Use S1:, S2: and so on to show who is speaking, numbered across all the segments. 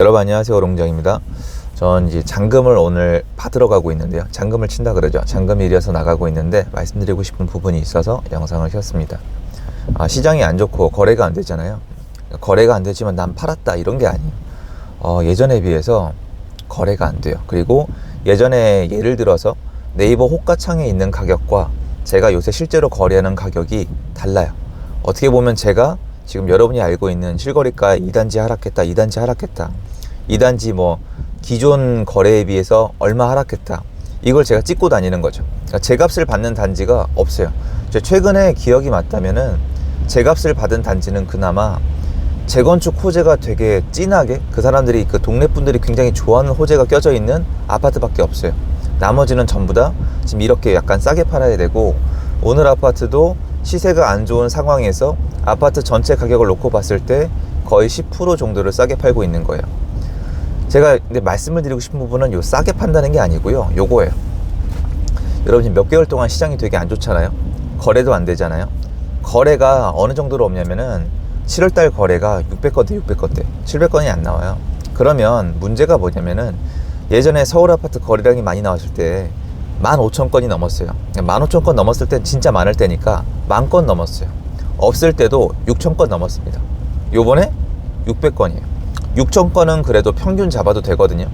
S1: 여러분 안녕하세요 롱정입니다. 전 이제 잔금을 오늘 받으러 가고 있는데요. 잔금을 친다 그러죠. 잔금일이어서 나가고 있는데 말씀드리고 싶은 부분이 있어서 영상을 켰습니다. 아, 시장이 안 좋고 거래가 안 되잖아요. 거래가 안 되지만 난 팔았다 이런 게 아니에요. 어, 예전에 비해서 거래가 안 돼요. 그리고 예전에 예를 들어서 네이버 호가창에 있는 가격과 제가 요새 실제로 거래하는 가격이 달라요. 어떻게 보면 제가 지금 여러분이 알고 있는 실거래가 2단지 하락했다, 2단지 하락했다. 2단지 뭐 기존 거래에 비해서 얼마 하락했다. 이걸 제가 찍고 다니는 거죠. 그러니까 제 값을 받는 단지가 없어요. 저 최근에 기억이 맞다면은 제 값을 받은 단지는 그나마 재건축 호재가 되게 진하게 그 사람들이 그 동네 분들이 굉장히 좋아하는 호재가 껴져 있는 아파트밖에 없어요. 나머지는 전부 다 지금 이렇게 약간 싸게 팔아야 되고 오늘 아파트도 시세가 안 좋은 상황에서 아파트 전체 가격을 놓고 봤을 때 거의 10% 정도를 싸게 팔고 있는 거예요. 제가 근데 말씀을 드리고 싶은 부분은 요 싸게 판다는 게 아니고요. 요거예요. 여러분 지금 몇 개월 동안 시장이 되게 안 좋잖아요. 거래도 안 되잖아요. 거래가 어느 정도로 없냐면은 7월 달 거래가 600건대, 600건대, 700건이 안 나와요. 그러면 문제가 뭐냐면은 예전에 서울 아파트 거래량이 많이 나왔을 때 15,000건이 넘었어요. 15,000건 넘었을 땐 진짜 많을 때니까 만 건 넘었어요. 없을 때도 6,000건 넘었습니다. 요번에 600건이에요. 6,000건은 그래도 평균 잡아도 되거든요.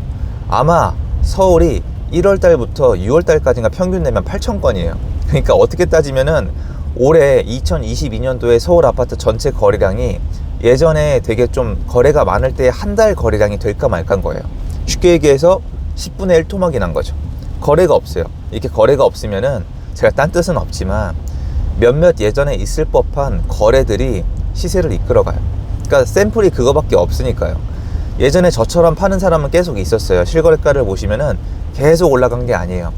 S1: 아마 서울이 1월 달부터 6월 달까지가 평균 내면 8,000건이에요. 그러니까 어떻게 따지면은 올해 2022년도에 서울 아파트 전체 거래량이 예전에 되게 좀 거래가 많을 때 한 달 거래량이 될까 말까인 거예요. 쉽게 얘기해서 10분의 1 토막이 난 거죠. 거래가 없어요. 이렇게 거래가 없으면은 제가 딴 뜻은 없지만 몇몇 예전에 있을 법한 거래들이 시세를 이끌어가요. 그러니까 샘플이 그거밖에 없으니까요. 예전에 저처럼 파는 사람은 계속 있었어요. 실거래가를 보시면은 계속 올라간 게 아니에요.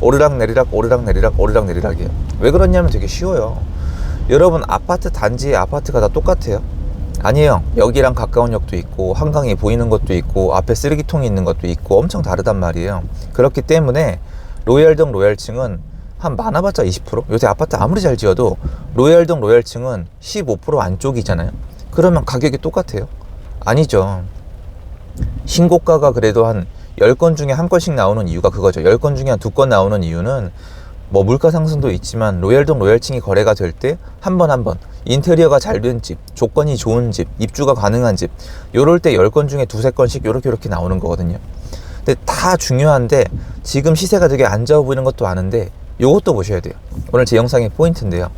S1: 오르락 내리락 오르락 내리락 오르락 내리락이에요. 왜 그러냐면 되게 쉬워요. 여러분 아파트 단지의 아파트가 다 똑같아요. 아니에요. 여기랑 가까운 역도 있고 한강이 보이는 것도 있고 앞에 쓰레기통이 있는 것도 있고 엄청 다르단 말이에요. 그렇기 때문에 로얄동 로얄층은 한 많아봤자 20% 요새 아파트 아무리 잘 지어도 로얄동 로얄층은 15% 안쪽이잖아요. 그러면 가격이 똑같아요. 아니죠. 신고가가 그래도 한 10건 중에 한 건씩 나오는 이유가 그거죠. 10건 중에 한 두 건 나오는 이유는 뭐 물가 상승도 있지만 로얄동 로얄층이 거래가 될 때 한 번 한 번 인테리어가 잘 된 집, 조건이 좋은 집, 입주가 가능한 집 요럴 때 10건 중에 두세 건씩 요렇게 요렇게 나오는 거거든요. 근데 다 중요한데 지금 시세가 되게 안 좋아 보이는 것도 아는데 요것도 보셔야 돼요. 오늘 제 영상의 포인트인데요.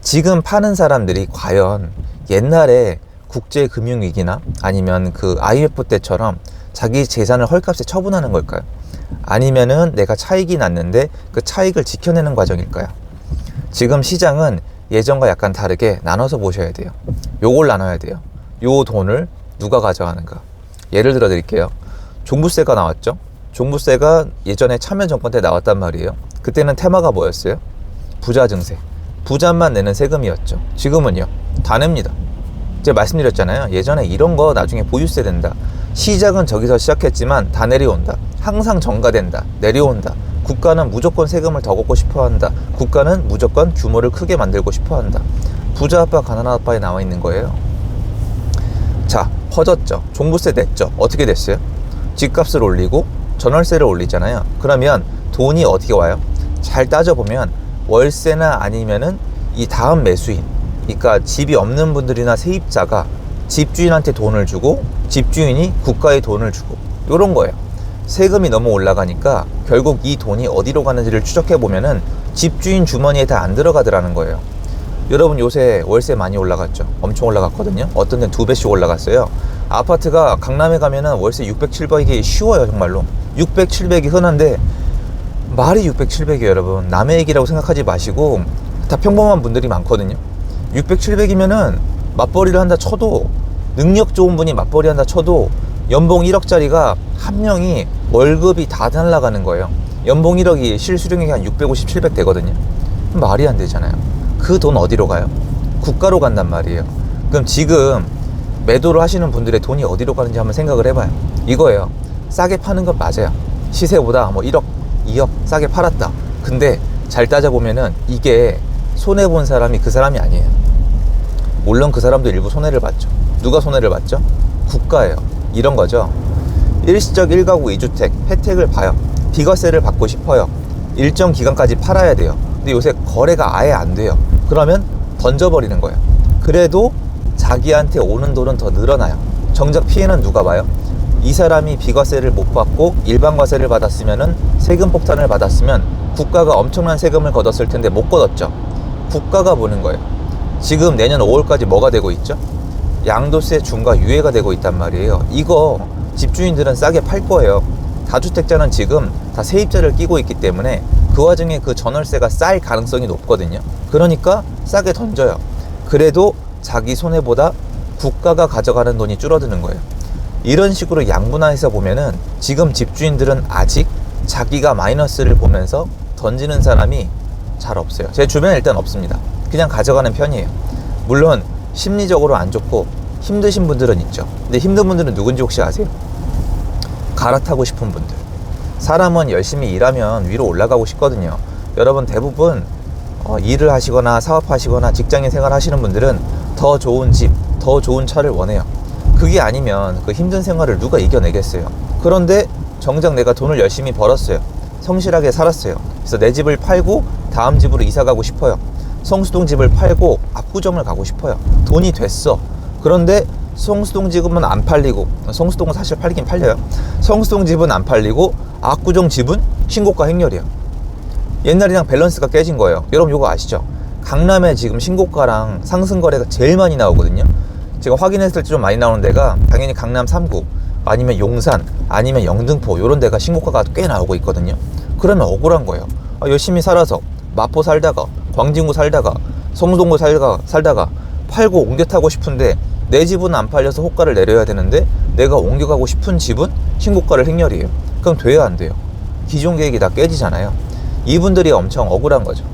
S1: 지금 파는 사람들이 과연 옛날에 국제 금융 위기나 아니면 그 IMF 때처럼 자기 재산을 헐값에 처분하는 걸까요? 아니면은 내가 차익이 났는데 그 차익을 지켜내는 과정일까요? 지금 시장은 예전과 약간 다르게 나눠서 보셔야 돼요. 요걸 나눠야 돼요. 요 돈을 누가 가져가는가? 예를 들어 드릴게요. 종부세가 나왔죠? 종부세가 예전에 참여정권 때 나왔단 말이에요. 그때는 테마가 뭐였어요? 부자 증세. 부자만 내는 세금이었죠. 지금은요. 다 냅니다. 제가 말씀드렸잖아요. 예전에 이런 거 나중에 보유세 된다. 시작은 저기서 시작했지만 다 내려온다. 항상 정가된다. 내려온다. 국가는 무조건 세금을 더 걷고 싶어 한다. 국가는 무조건 규모를 크게 만들고 싶어 한다. 부자 아빠, 가난한 아빠에 나와 있는 거예요. 자, 퍼졌죠. 종부세 냈죠. 어떻게 됐어요? 집값을 올리고 전월세를 올리잖아요. 그러면 돈이 어떻게 와요? 잘 따져보면 월세나 아니면은 이 다음 매수인, 그러니까 집이 없는 분들이나 세입자가 집주인한테 돈을 주고 집주인이 국가에 돈을 주고 요런 거예요. 세금이 너무 올라가니까 결국 이 돈이 어디로 가는지를 추적해 보면은 집주인 주머니에 다 안 들어가더라는 거예요. 여러분 요새 월세 많이 올라갔죠? 엄청 올라갔거든요. 어떤 데는 두 배씩 올라갔어요. 아파트가 강남에 가면은 월세 600, 700이 쉬워요, 정말로. 600, 700이 흔한데 말이 600, 700이에요, 여러분. 남의 얘기라고 생각하지 마시고 다 평범한 분들이 많거든요. 600, 700이면은 맞벌이를 한다 쳐도 능력 좋은 분이 맞벌이 한다 쳐도 연봉 1억짜리가 한 명이 월급이 다 날라가는 거예요. 연봉 1억이 실수령액이 한 650, 700 되거든요. 말이 안 되잖아요. 그 돈 어디로 가요? 국가로 간단 말이에요. 그럼 지금 매도를 하시는 분들의 돈이 어디로 가는지 한번 생각을 해봐요. 이거예요. 싸게 파는 건 맞아요. 시세보다 뭐 1억, 2억 싸게 팔았다. 근데 잘 따져보면은 이게 손해본 사람이 그 사람이 아니에요. 물론 그 사람도 일부 손해를 봤죠. 누가 손해를 봤죠? 국가예요. 이런 거죠. 일시적 1가구 2주택 혜택을 봐요. 비과세를 받고 싶어요. 일정 기간까지 팔아야 돼요. 근데 요새 거래가 아예 안 돼요. 그러면 던져버리는 거예요. 그래도 자기한테 오는 돈은 더 늘어나요. 정작 피해는 누가 봐요? 이 사람이 비과세를 못 받고 일반 과세를 받았으면은 세금 폭탄을 받았으면 국가가 엄청난 세금을 걷었을 텐데 못 걷었죠. 국가가 보는 거예요. 지금 내년 5월까지 뭐가 되고 있죠? 양도세 중과 유예가 되고 있단 말이에요. 이거 집주인들은 싸게 팔 거예요. 다주택자는 지금 다 세입자를 끼고 있기 때문에 그 와중에 그 전월세가 쌓일 가능성이 높거든요. 그러니까 싸게 던져요. 그래도 자기 손해보다 국가가 가져가는 돈이 줄어드는 거예요. 이런 식으로 양분화해서 보면은 지금 집주인들은 아직 자기가 마이너스를 보면서 던지는 사람이 잘 없어요. 제 주변에 일단 없습니다. 그냥 가져가는 편이에요. 물론 심리적으로 안 좋고 힘드신 분들은 있죠. 근데 힘든 분들은 누군지 혹시 아세요? 갈아타고 싶은 분들. 사람은 열심히 일하면 위로 올라가고 싶거든요. 여러분 대부분 어, 일을 하시거나 사업하시거나 직장인 생활 하시는 분들은 더 좋은 집, 더 좋은 차를 원해요. 그게 아니면 그 힘든 생활을 누가 이겨내겠어요. 그런데 정작 내가 돈을 열심히 벌었어요. 성실하게 살았어요. 그래서 내 집을 팔고 다음 집으로 이사 가고 싶어요. 성수동 집을 팔고 압구정을 가고 싶어요. 돈이 됐어. 그런데 성수동 집은 안 팔리고 성수동은 사실 팔리긴 팔려요. 성수동 집은 안 팔리고 압구정 집은 신고가 행렬이에요. 옛날이랑 밸런스가 깨진 거예요. 여러분 이거 아시죠? 강남에 지금 신고가랑 상승 거래가 제일 많이 나오거든요. 제가 확인했을 때 좀 많이 나오는 데가 당연히 강남 3구 아니면 용산 아니면 영등포 이런 데가 신고가가 꽤 나오고 있거든요. 그러면 억울한 거예요. 아, 열심히 살아서 마포 살다가 광진구 살다가 성동구 살다가 살다가 팔고 옮겨 타고 싶은데 내 집은 안 팔려서 호가를 내려야 되는데 내가 옮겨가고 싶은 집은 신고가를 행렬이에요. 그럼 돼야 안 돼요. 기존 계획이 다 깨지잖아요. 이분들이 엄청 억울한 거죠.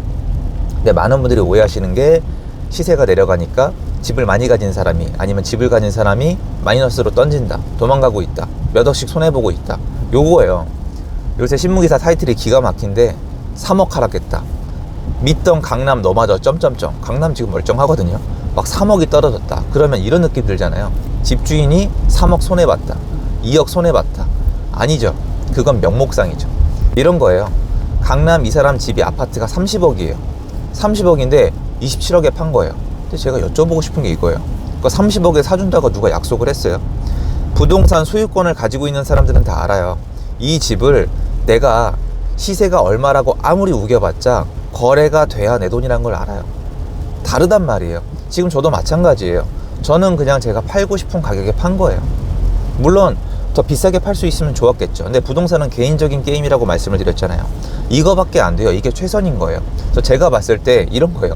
S1: 근데 많은 분들이 오해하시는 게 시세가 내려가니까 집을 많이 가진 사람이 아니면 집을 가진 사람이 마이너스로 던진다. 도망가고 있다. 몇 억씩 손해보고 있다. 요거예요. 요새 신문기사 타이틀이 기가 막힌데 3억 하락했다. 믿던 강남 너마저 점점점. 강남 지금 멀쩡하거든요. 막 3억이 떨어졌다. 그러면 이런 느낌 들잖아요. 집주인이 3억 손해봤다. 2억 손해봤다. 아니죠. 그건 명목상이죠. 이런 거예요. 강남 이 사람 집이 아파트가 30억이에요. 30억인데 27억에 판 거예요. 근데 제가 여쭤보고 싶은 게 이거예요. 그러니까 30억에 사준다고 누가 약속을 했어요? 부동산 소유권을 가지고 있는 사람들은 다 알아요. 이 집을 내가 시세가 얼마라고 아무리 우겨봤자 거래가 돼야 내 돈이란 걸 알아요. 다르단 말이에요. 지금 저도 마찬가지예요. 저는 그냥 제가 팔고 싶은 가격에 판 거예요. 물론 더 비싸게 팔 수 있으면 좋았겠죠. 근데 부동산은 개인적인 게임이라고 말씀을 드렸잖아요. 이거밖에 안 돼요. 이게 최선인 거예요. 그래서 제가 봤을 때 이런 거예요.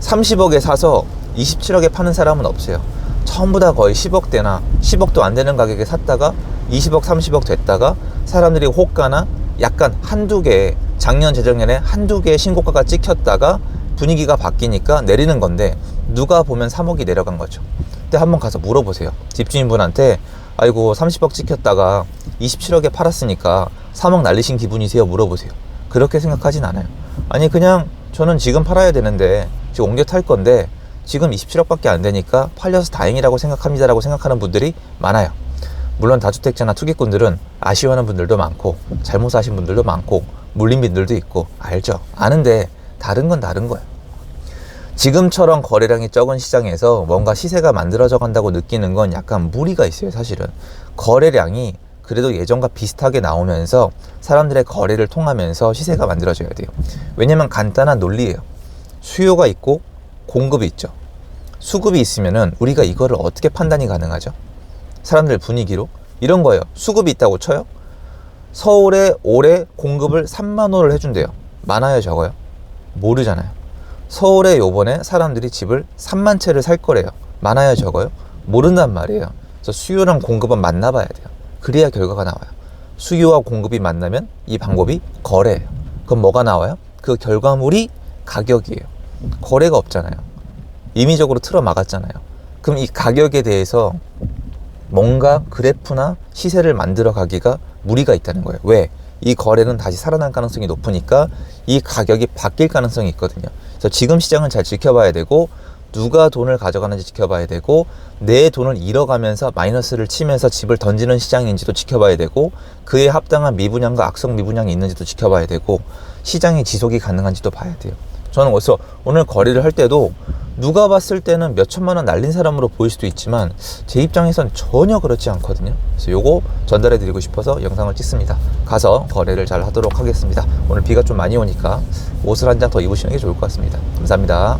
S1: 30억에 사서 27억에 파는 사람은 없어요. 전부 다 거의 10억대나 10억도 안 되는 가격에 샀다가 20억, 30억 됐다가 사람들이 호가나 약간 한두 개, 작년, 재작년에 한두 개의 신고가가 찍혔다가 분위기가 바뀌니까 내리는 건데 누가 보면 3억이 내려간 거죠. 근데 한번 가서 물어보세요. 집주인분한테 아이고 30억 찍혔다가 27억에 팔았으니까 3억 날리신 기분이세요? 물어보세요. 그렇게 생각하진 않아요. 아니 그냥 저는 지금 팔아야 되는데 지금 옮겨 탈 건데 지금 27억밖에 안 되니까 팔려서 다행이라고 생각합니다라고 생각하는 분들이 많아요. 물론 다주택자나 투기꾼들은 아쉬워하는 분들도 많고 잘못 사신 분들도 많고 물린 분들도 있고 알죠. 아는데 다른 건 다른 거예요. 지금처럼 거래량이 적은 시장에서 뭔가 시세가 만들어져 간다고 느끼는 건 약간 무리가 있어요, 사실은. 거래량이 그래도 예전과 비슷하게 나오면서 사람들의 거래를 통하면서 시세가 만들어져야 돼요. 왜냐면 간단한 논리예요. 수요가 있고 공급이 있죠. 수급이 있으면은 우리가 이거를 어떻게 판단이 가능하죠? 사람들 분위기로 이런 거예요. 수급이 있다고 쳐요. 서울에 올해 공급을 3만 호를 해준대요. 많아요, 적어요? 모르잖아요. 서울에 요번에 사람들이 집을 3만 채를 살 거래요. 많아요, 적어요? 모른단 말이에요. 그래서 수요랑 공급은 만나봐야 돼요. 그래야 결과가 나와요. 수요와 공급이 만나면 이 방법이 거래예요. 그럼 뭐가 나와요? 그 결과물이 가격이에요. 거래가 없잖아요. 임의적으로 틀어 막았잖아요. 그럼 이 가격에 대해서 뭔가 그래프나 시세를 만들어 가기가 무리가 있다는 거예요. 왜? 이 거래는 다시 살아날 가능성이 높으니까 이 가격이 바뀔 가능성이 있거든요. 그래서 지금 시장은 잘 지켜봐야 되고 누가 돈을 가져가는지 지켜봐야 되고 내 돈을 잃어가면서 마이너스를 치면서 집을 던지는 시장인지도 지켜봐야 되고 그에 합당한 미분양과 악성 미분양이 있는지도 지켜봐야 되고 시장의 지속이 가능한지도 봐야 돼요. 저는 그래서 오늘 거래를 할 때도 누가 봤을 때는 몇 천만 원 날린 사람으로 보일 수도 있지만 제 입장에선 전혀 그렇지 않거든요. 그래서 요거 전달해 드리고 싶어서 영상을 찍습니다. 가서 거래를 잘 하도록 하겠습니다. 오늘 비가 좀 많이 오니까 옷을 한 장 더 입으시는 게 좋을 것 같습니다. 감사합니다.